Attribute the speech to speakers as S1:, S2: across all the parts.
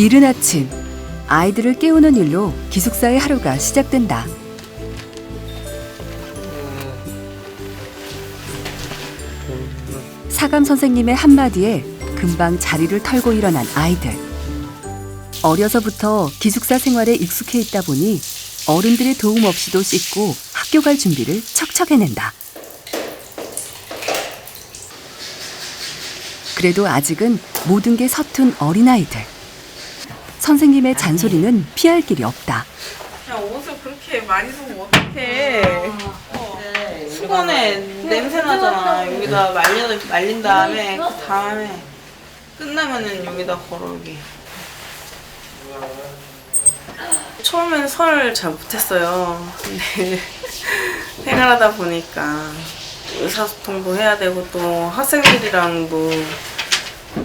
S1: 이른 아침 아이들을 깨우는 일로 기숙사의 하루가 시작된다. 사감 선생님의 한마디에 금방 자리를 털고 일어난 아이들. 어려서부터 기숙사 생활에 익숙해 있다 보니 어른들의 도움 없이도 씻고 학교 갈 준비를 척척 해낸다. 그래도 아직은 모든 게 서툰 어린아이들. 선생님의 잔소리는 피할 길이 없다.
S2: 야 옷을 그렇게 많이 쓰면 어떡해 어. 수건에 냄새 나잖아 여기다 말려, 말린 다음에 그 다음에 끝나면은 여기다 걸어 여기 처음엔 설을 잘 못했어요 근데 생활하다 보니까 의사소통도 해야 되고 또 학생들이랑도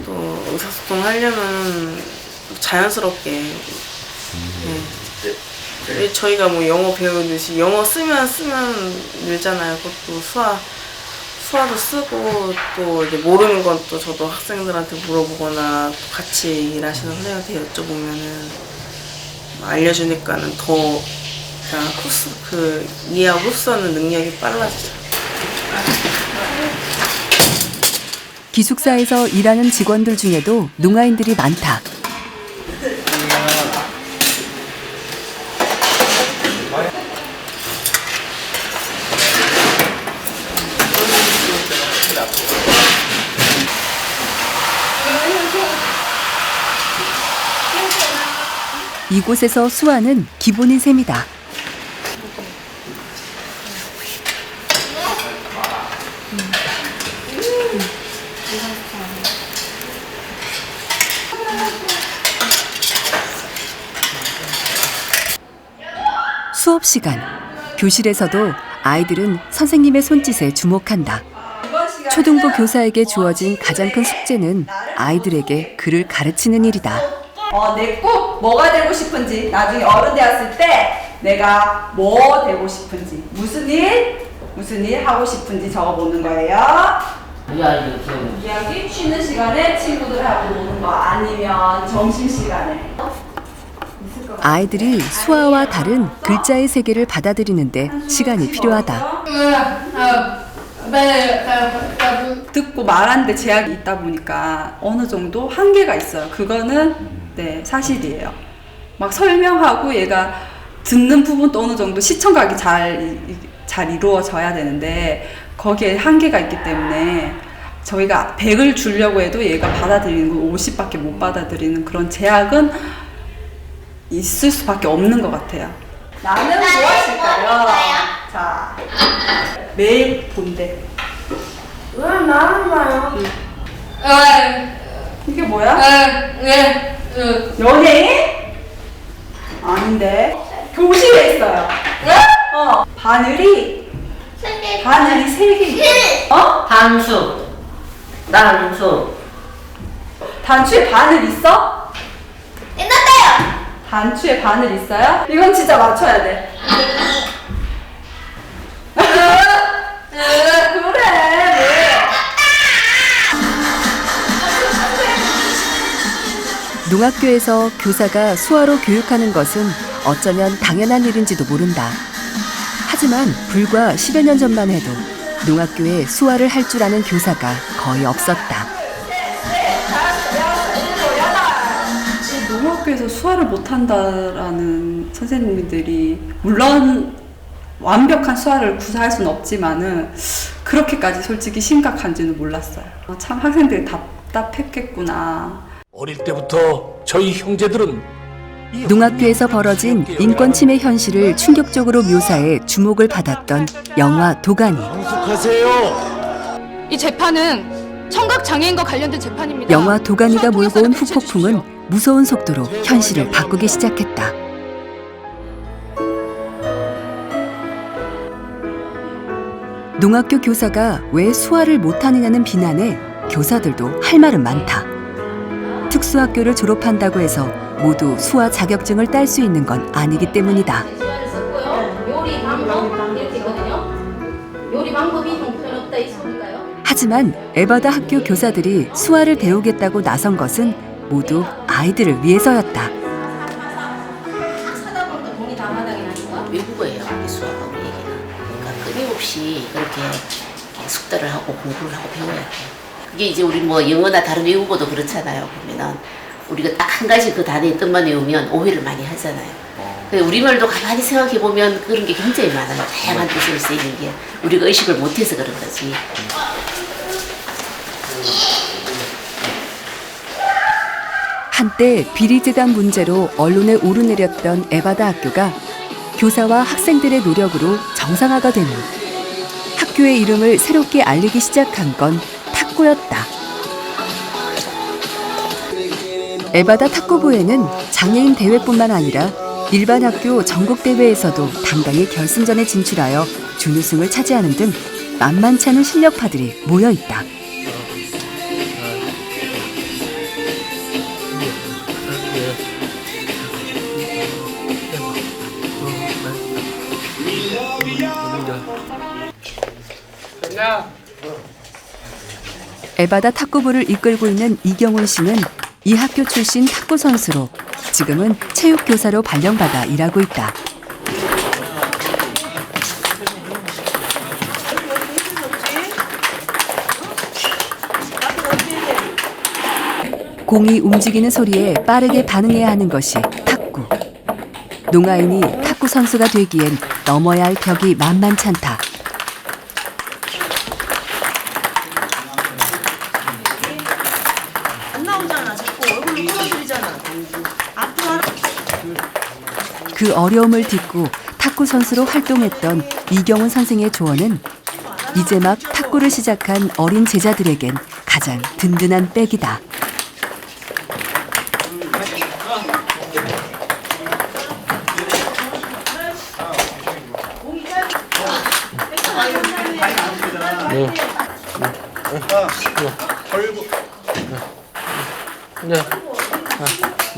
S2: 또 의사소통 하려면 자연스럽게 네. 네, 저희가 뭐 영어 배우듯이 영어 쓰면 쓰면 늘잖아요. 그것도 수화 수화도 쓰고 또 이제 모르는 건 또 저도 학생들한테 물어보거나 또 같이 일하시는 선생님한테 여쭤보면은 알려주니까는 더 그냥 흡수 그 이해하고 흡수하는 능력이 빨라지죠.
S1: 기숙사에서 일하는 직원들 중에도 농아인들이 많다. 이곳에서 수화는 기본인 셈이다. 수업 시간 교실에서도 아이들은 선생님의 손짓에 주목한다. 초등부 교사에게 주어진 가장 큰 숙제는 아이들에게 글을 가르치는 일이다.
S3: 어, 내꼭 뭐가 되고 싶은지 나중에 어른 되었을 때 내가 뭐 되고 싶은지 무슨 일 무슨 일 하고 싶은지 적어보는 거예요.
S4: 이야기
S3: 이야기 쉬는 시간에 친구들하고 노는 거 아니면 점심 시간에
S1: 아이들이 수아와 다른 글자의 세계를 받아들이는데 시간이 필요하다.
S3: 듣고 말하는데 제약이 있다 보니까 어느 정도 한계가 있어요. 그거는 네 사실이에요. 막 설명하고 얘가 듣는 부분도 어느 정도 시청각이 잘, 이- 잘 이루어져야 되는데 거기에 한계가 있기 때문에 저희가 100을 주려고 해도 얘가 받아들이는 건 50밖에 못 받아들이는 그런 제약은 있을 수밖에 없는 것 같아요. 나는 무엇일까요? 자, 매일 본대. 이게 뭐야? 연예인? 아닌데. 교실에 있어요. 어. 바늘이 바늘이 세 개. 어?
S4: 단수 단수
S3: 단추에 바늘 있어? 있는데요. 단추에 바늘 있어요? 이건 진짜 맞춰야 돼.
S1: 농학교에서 교사가 수아로 교육하는 것은 어쩌면 당연한 일인지도 모른다. 하지만 불과 10여 년 전만 해도 농학교에 수아를 할 줄 아는 교사가 거의 없었다.
S3: 농학교에서 수화를 못한다라는 선생님들이 물론 완벽한 수화를 구사할 수는 없지만은 그렇게까지 솔직히 심각한지는 몰랐어요. 어, 참 학생들이 답답했겠구나.
S5: 어릴 때부터 저희 형제들은 이
S1: 농학교에서 벌어진 인권 침해 현실을 충격적으로 묘사해 주목을 받았던 영화 도가니.
S5: 성숙하세요.
S6: 이 재판은 청각 장애인과 관련된 재판입니다.
S1: 영화 도가니가 몰고 온 후폭풍은 무서운 속도로 현실을 바꾸기 시작했다. 농학교 교사가 왜 수화를 못하느냐는 비난에 교사들도 할 말은 많다. 특수학교를 졸업한다고 해서 모두 수화 자격증을 딸 수 있는 건 아니기 때문이다. 하지만 에바다 학교 교사들이 수화를 배우겠다고 나선 것은 모두 아이들을 위해서였다.
S7: 외국어예요, 얘기는. 그러니까 끊임없이 그렇게 숙달을 하고 공부를 하고 배워야 돼요. 그게 이제 우리 뭐 영어나 다른 외국어도 그렇잖아요. 보면은 우리가 딱 한 가지 그 단어의 뜻만 외우면 오해를 많이 하잖아요. 근데 우리말도 가만히 생각해 보면 그런 게 굉장히 많아요. 다양한 뜻으로 쓰이는 게 우리가 의식을 못해서 그런 거지.
S1: 한때 비리재단 문제로 언론에 오르내렸던 에바다 학교가 교사와 학생들의 노력으로 정상화가 되는 학교의 이름을 새롭게 알리기 시작한 건 탁구였다. 에바다 탁구부에는 장애인 대회뿐만 아니라 일반 학교 전국 대회에서도 당당히 결승전에 진출하여 준우승을 차지하는 등 만만치 않은 실력파들이 모여 있다. 에바다 탁구부를 이끌고 있는 이경훈 씨는 이 학교 출신 탁구 선수로 지금은 체육 교사로 발령받아 일하고 있다. 공이 움직이는 소리에 빠르게 반응해야 하는 것이 탁구. 농아인이 탁구 선수가 되기엔 넘어야 할 벽이 만만찮다. 그 어려움을 딛고 탁구 선수로 활동했던 이경훈 선생의 조언은 이제 막 탁구를 시작한 어린 제자들에겐 가장 든든한 백이다.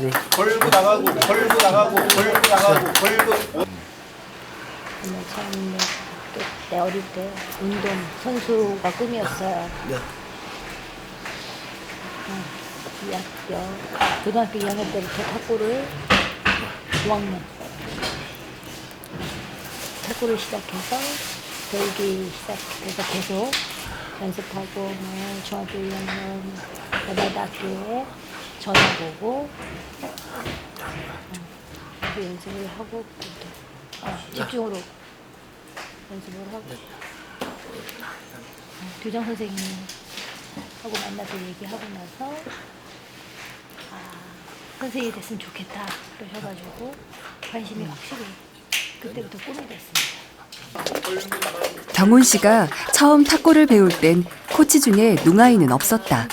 S8: 걸고 나가고 걸고 나가고 걸고 나가고 걸고
S9: 처음에 그때 어릴 때 운동 선수가 꿈이었어요. 어, 2학년, 고등학교 2학년 때부터 탁구를 5학년 탁구를 시작해서 배우기 시작해서 계속 연습하고 뭐 중학교 2학년 여자학교에 전화 보고 어, 그 연습을 하고 또, 어, 집중으로 연습을 하고 어, 교장 선생님하고 만나서 얘기하고 나서 아 선생님이 됐으면 좋겠다 그러셔가지고 관심이 확실히 그때부터 꿈이 됐습니다.
S1: 경훈 씨가 처음 탁구를 배울 땐 코치 중에 농아이는 없었다.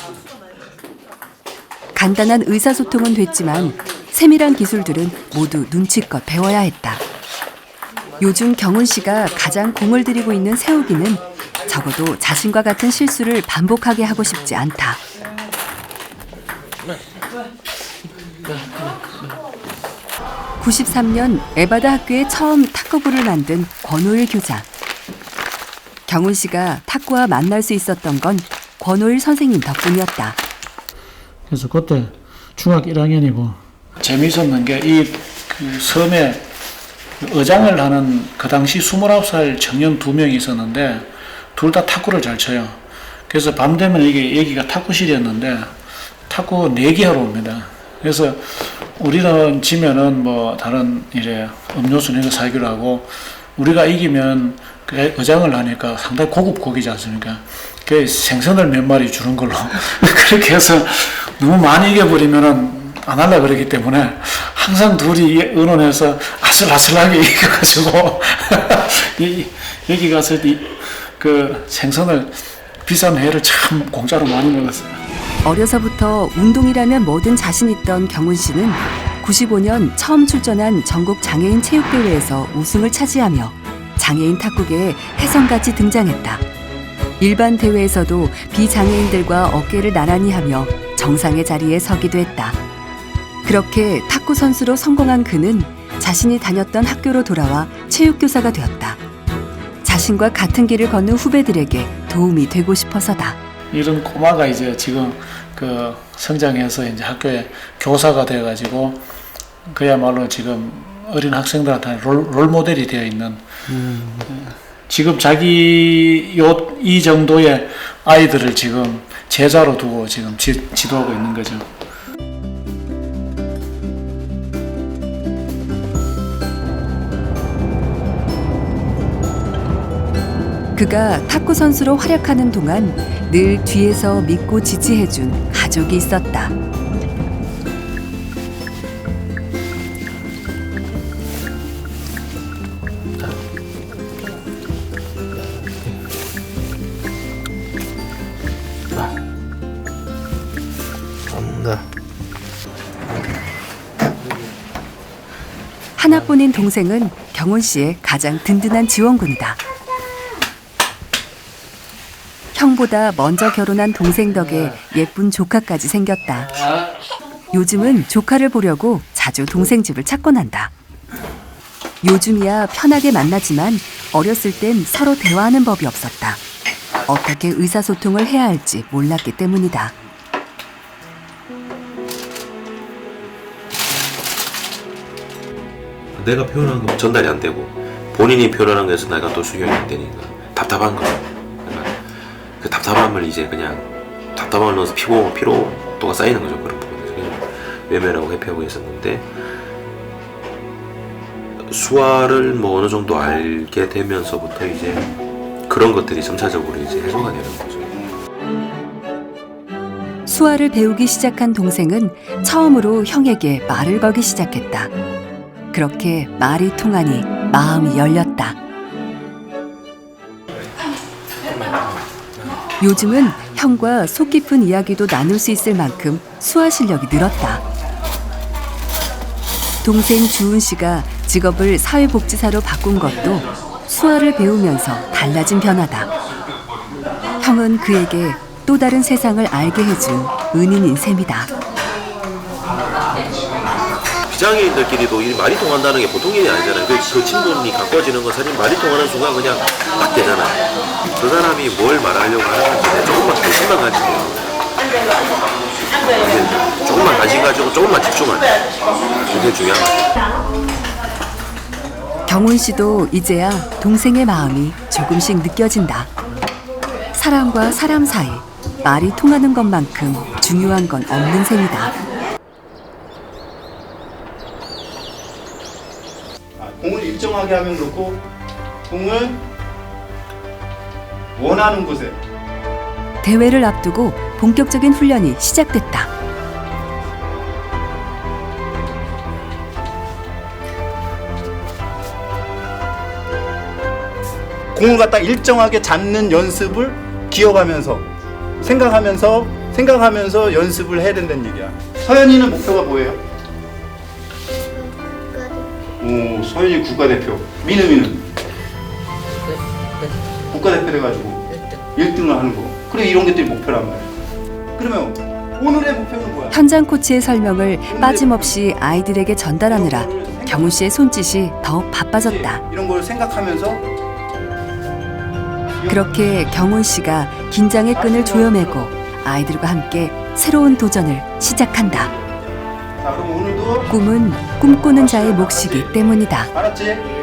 S1: 간단한 의사소통은 됐지만 세밀한 기술들은 모두 눈치껏 배워야 했다. 요즘 경훈 씨가 가장 공을 들이고 있는 세우기는 적어도 자신과 같은 실수를 반복하게 하고 싶지 않다. (93년) 에바다 학교에 처음 탁구부를 만든 권호일 교장 경훈 씨가 탁구와 만날 수 있었던 건 권호일 선생님 덕분이었다.
S10: 그래서 그때 중학교 1학년이고 재미있었는 게 이 그 섬에 의장을 하는 그 당시 29살 청년 두 명이 있었는데 둘 다 탁구를 잘 쳐요. 그래서 밤 되면 이게 여기가 탁구실이었는데 탁구 내기 하러 옵니다. 그래서 우리는 지면은 뭐 다른 이제 음료수 내거 사기로 하고 우리가 이기면 그 의장을 하니까 상당히 고급 고기지 않습니까? 그 생선을 몇 마리 주는 걸로 그렇게 해서 너무 많이 이겨버리면은 안 할라 그러기 때문에 항상 둘이 의논해서 아슬아슬하게 이겨가지고 이- 여기 가서 이, 그 생선을 비싼 회를 참 공짜로 많이 먹었어요.
S1: 어려서부터 운동이라면 뭐든 자신 있던 경훈 씨는 95년 처음 출전한 전국 장애인 체육대회에서 우승을 차지하며 장애인 탁구계에 혜성같이 등장했다. 일반 대회에서도 비장애인들과 어깨를 나란히 하며 정상의 자리에 서기도 했다. 그렇게 탁구 선수로 성공한 그는 자신이 다녔던 학교로 돌아와 체육교사가 되었다. 자신과 같은 길을 걷는 후배들에게 도움이 되고 싶어서다.
S10: 이런 꼬마가 이제 지금 그 성장해서 이제 학교에 교사가 돼가지고 그야말로 지금 어린 학생들한테 롤, 롤 모델이 되어 있는 어, 지금 자기 요 이 정도의 아이들을 지금 제자로 두고 지금 지, 지도하고 있는 거죠.
S1: 그가 탁구 선수로 활약하는 동안 늘 뒤에서 믿고 지지해준 가족이 있었다. 하나뿐인 동생은 경훈 씨의 가장 든든한 지원군이다. 형보다 먼저 결혼한 동생 덕에 예쁜 조카까지 생겼다. 요즘은 조카를 보려고 자주 동생 집을 찾곤 한다. 요즘이야 편하게 만나지만 어렸을 땐 서로 대화하는 법이 없었다. 어떻게 의사소통을 해야 할지 몰랐기 때문이다.
S11: 내가 표현한 거 전달이 안 되고 본인이 표현하는 거에서 내가 또 수용이 안 되니까 답답한 거야. 그러니까 그 답답함을 이제 그냥 답답함을 넣어서 피고 피로도가 쌓이는 거죠 그런 부분에서 그냥 외면하고 회피하고 있었는데 수화를 뭐 어느 정도 알게 되면서부터 이제 그런 것들이 점차적으로 이제 해소가 되는 거죠.
S1: 수화를 배우기 시작한 동생은 처음으로 형에게 말을 걸기 시작했다. 그렇게 말이 통하니 마음이 열렸다. 요즘은 형과 속 깊은 이야기도 나눌 수 있을 만큼 수화 실력이 늘었다. 동생 주은 씨가 직업을 사회복지사로 바꾼 것도 수화를 배우면서 달라진 변화다. 형은 그에게 또 다른 세상을 알게 해준 은인인 셈이다.
S11: 비장애인들끼리도 이 말이 통한다는 게 보통 일이 아니잖아요. 그, 그 친분이 가까워지는 건 사실 말이 통하는 순간 그냥 딱 되잖아요. 그 사람이 뭘 말하려고 하는지 조금만 관심만 가지면 조금만 관심 가지고 조금만 집중하면 그게 중요한 거예요.
S1: 경훈 씨도 이제야 동생의 마음이 조금씩 느껴진다. 사람과 사람 사이 말이 통하는 것만큼 중요한 건 없는 셈이다.
S8: 일정하게 하면 그렇고 공을 원하는 곳에
S1: 대회를 앞두고 본격적인 훈련이 시작됐다.
S8: 공을 갖다 일정하게 잡는 연습을 기억하면서 생각하면서 생각하면서 연습을 해야 된다는 얘기야. 서연이는 목표가 뭐예요? 오, 서연이 국가대표. 민우이는 국가대표 돼가지고 1등을 하는 거. 그래 이런 것들이 목표란 말이야. 그러면 오늘의 목표는 뭐야?
S1: 현장 코치의 설명을 빠짐없이 아이들에게 전달하느라 경훈 씨의 손짓이 더욱 바빠졌다.
S8: 이런 걸 생각하면서
S1: 그렇게 경훈 씨가 긴장의 끈을 조여매고 아이들과 함께 새로운 도전을 시작한다.
S8: 자 그럼 오늘도
S1: 꿈은 꿈꾸는 자의 몫이기 때문이다.
S8: 알았지?